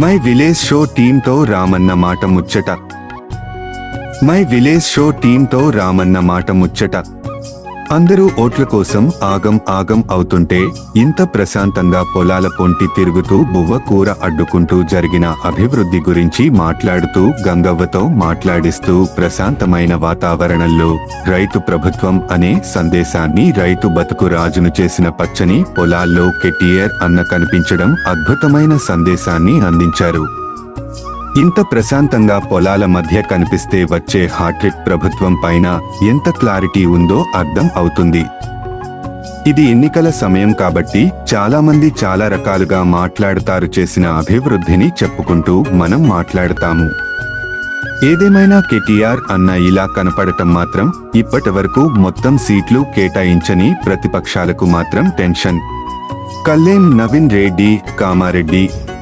My village show టీంతో రామన్న మాట ముచ్చట. మై విలేజ్ షో టీంతో రామన్న మాట ముచ్చట. అందరూ ఓట్ల కోసం ఆగం ఆగం అవుతుంటే ఇంత ప్రశాంతంగా పొలాల పొంటి తిరుగుతూ బువ్వ కూర అడ్డుకుంటూ జరిగిన అభివృద్ధి గురించి మాట్లాడుతూ గంగవ్వతో మాట్లాడిస్తూ ప్రశాంతమైన వాతావరణంలో రైతు ప్రభుత్వం అనే సందేశాన్ని రైతు బతుకు రాజును చేసిన పచ్చని పొలాల్లో కెటియర్ అన్న కనిపించడం అద్భుతమైన సందేశాన్ని అందించారు. ఇంత ప్రశాంతంగా పొలాల మధ్య కనిపిస్తే వచ్చే హాట్రిక్ ప్రభుత్వం పైన ఎంత క్లారిటీ ఉందో అర్థం అవుతుంది. ఇది ఎన్నికల సమయం కాబట్టి చాలామంది చాలా రకాలుగా మాట్లాడతారు చేసిన అభివృద్ధిని చెప్పుకుంటూ మనం మాట్లాడతాము. ఏదేమైనా కేటీఆర్ అన్న ఇలా కనపడటం మాత్రం ఇప్పటి వరకు మొత్తం సీట్లు కేటాయించని ప్రతిపక్షాలకు మాత్రం టెన్షన్. కల్లేం నవీన్ రెడ్డి కామారెడ్డి